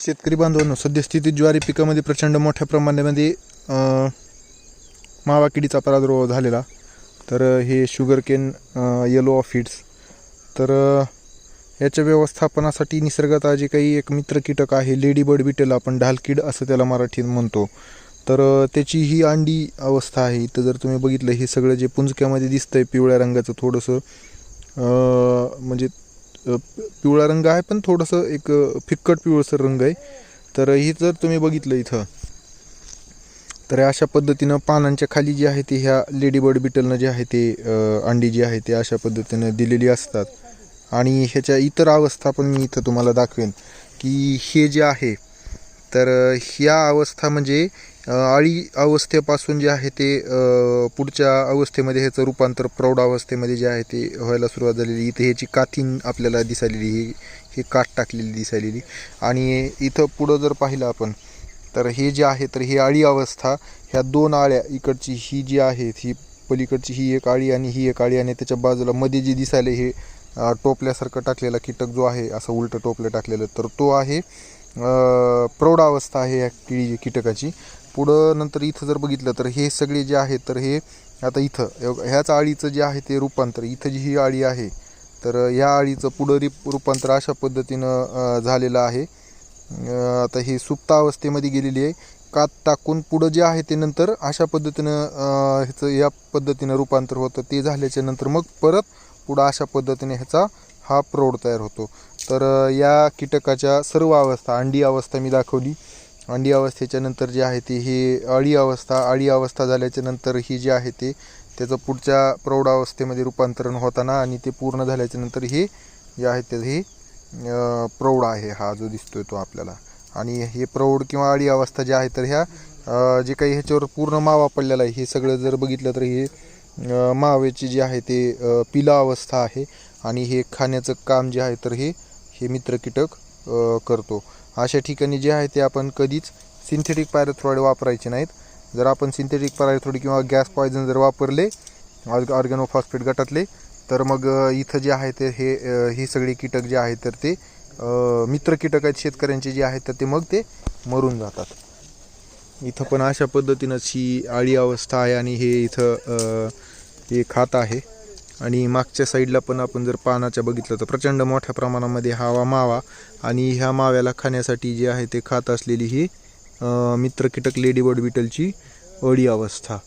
शेतकरी बांधवांनो सद्यस्थितीत ज्वारी पिकामध्ये प्रचंड मोठ्या प्रमाणामध्ये मावाकिडीचा मावा किडीचा प्रादुर्भाव झालेला. तर हे शुगर केन येलो ऑफिड्स तर याच्या व्यवस्थापनासाठी निसर्गात जे काही एक मित्र कीटक आहे लेडी बर्ड बिटल आपण ढालकीड असं त्याला मराठीत म्हणतो. तर त्याची ही अंडी अवस्था आहे. इथं जर तुम्ही बघितलं हे सगळं जे पुंजक्यामध्ये दिसतंय पिवळ्या रंगाचं थोडंसं म्हणजे पिवळा रंग आहे पण थोडंसं एक फिक्कट पिवळसर रंग आहे. तर ही जर तुम्ही बघितलं इथं तर अशा पद्धतीनं पानांच्या खाली जे आहे ते ह्या लेडीबर्ड बिटलनं जे आहे ते अंडी जी आहे ते अशा पद्धतीनं दिलेली असतात. आणि ह्याच्या इतर अवस्था पण मी इथं तुम्हाला दाखवेन की हे जे आहे तर ह्या अवस्था म्हणजे अळी अवस्थेपासून जे आहे ते पुढच्या अवस्थेमध्ये ह्याचं रूपांतर प्रौढ अवस्थेमध्ये जे आहे ते व्हायला सुरुवात झालेली. इथे ह्याची काथीन आपल्याला दिसालेली ही हे काठ टाकलेली दिसालेली आणि इथं पुढं जर पाहिलं आपण तर हे जे आहे तर ही अळी अवस्था ह्या दोन आळ्या इकडची ही जी आहे ही पलीकडची ही एक आळी आणि ही एक आळी आणि त्याच्या बाजूला मध्ये जे दिसायला हे टोपल्यासारखं टाकलेला कीटक जो आहे असं उलटं टोपलं टाकलेलं तर तो आहे प्रौढावस्था आहे या किडी कीटकाची. पुढं नंतर इथं जर बघितलं तर हे सगळे जे आहे तर हे आता इथं ह्याच आळीचं जे आहे ते रूपांतर इथं जी ही आळी आहे तर या आळीचं पुढं रिप रूपांतर अशा पद्धतीनं झालेलं आहे. आता ही सुप्तावस्थेमध्ये गेलेली आहे. कात टाकून पुढं जे आहे ते नंतर अशा पद्धतीनं ह्याचं या पद्धतीनं रूपांतर होतं. ते झाल्याच्यानंतर मग परत पुढं अशा पद्धतीने ह्याचा हा प्रौढ तयार होतो. तर या कीटकाच्या सर्व अवस्था अंडी अवस्था मी दाखवली. अंडी अवस्थेच्या नंतर जे आहे ते ही अळी अवस्था अळी अवस्था झाल्याच्यानंतर ही जी आहे ते त्याचं पुढच्या प्रौढ अवस्थेमध्ये रूपांतरण होताना आणि ते पूर्ण झाल्याच्यानंतर हे जे आहे ते हे प्रौढ आहे हा जो दिसतोय तो आपल्याला. आणि हे प्रौढ किंवा अळी अवस्था जे आहे तर ह्या जे काही ह्याच्यावर पूर्ण मावा पडलेला आहे हे सगळं जर बघितलं तर हे मावेची जी आहे ते पिला अवस्था आहे. आणि हे खाण्याचं काम जे आहे तर हे हे मित्र कीटक करतो. अशा ठिकाणी जे आहे ते आपण कधीच सिंथेटिक पायरोथ्रॉइड वापरायचे नाहीत. जर आपण सिंथेटिक पायरोथ्रॉइड किंवा गॅस पॉयझन जर वापरले ऑर्ग ऑर्गॅनोफॉस्फेट गटातले तर मग इथं जे आहे ते हे ही हे सगळे कीटक जे आहेत तर ते मित्र कीटक आहेत शेतकऱ्यांचे जे आहेत तर ते मग ते मरून जातात. इथं पण अशा पद्धतीनंच ही आळी अवस्था आहे आणि हे इथं हे खात आहे. आणि मागच्या साईडला पण आपण जर पानाच्या बघितलं तर प्रचंड मोठ्या प्रमाणामध्ये हवा मावा आणि ह्या माव्याला खाण्यासाठी जे आहे ते खात असलेली ही मित्र कीटक लेडी बिटलची अळी अवस्था.